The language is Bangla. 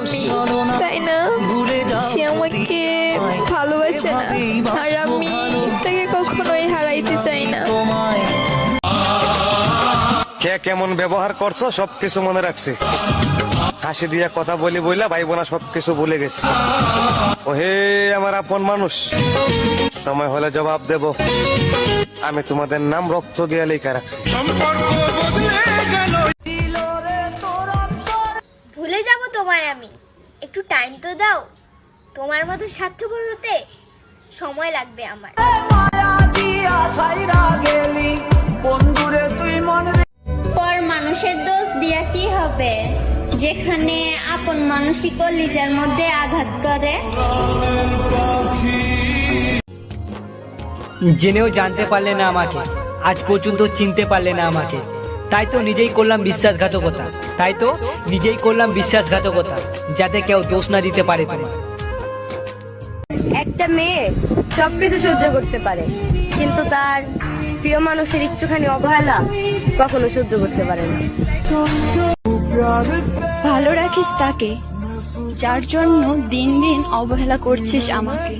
আমি তাই না? সে আমাকে ভালোবাসে না। আর আমি তাকে কখনোই হারাইতে চাই না। কে কেমন ব্যবহার করছ সবকিছু মনে রাখছি। হাসি দিয়া কথা বলি বইলা ভাই বোনা সবকিছু ভুলে গেছি। ও হে আমার আপন মানুষ। সময় হলে জবাব দেব। আমি তোমাদের নাম রক্ত দিয়া লেখা রাখছি। তোমায় আমি। একটু টাইম তো দাও। তোমার মতো স্বার্থপর হতে সময় লাগবে আমার। পর মানুষের দোষ দিয়া কি হবে? যেখানে আপন মানসিক লিজার মধ্যে আঘাত করে। জেনেও জানতে পারলে না আমাকে। আজ পর্যন্ত চিনতে পারলে না আমাকে। তাই তো নিজেই করলাম বিশ্বাসঘাতকতা। তাই তো নিজেই করলাম বিশ্বাসঘাতকতা যাতে কেউ দোষ না দিতে পারে তোমার। একটা মেয়ে সবকিছু সহ্য করতে পারে কিন্তু তার প্রিয় মানুষের একটুখানি অবহেলা কখনো সহ্য করতে পারে না। ভালো রাখিস তাকে যার জন্য দিন দিন অবহেলা করছিস আমাকে।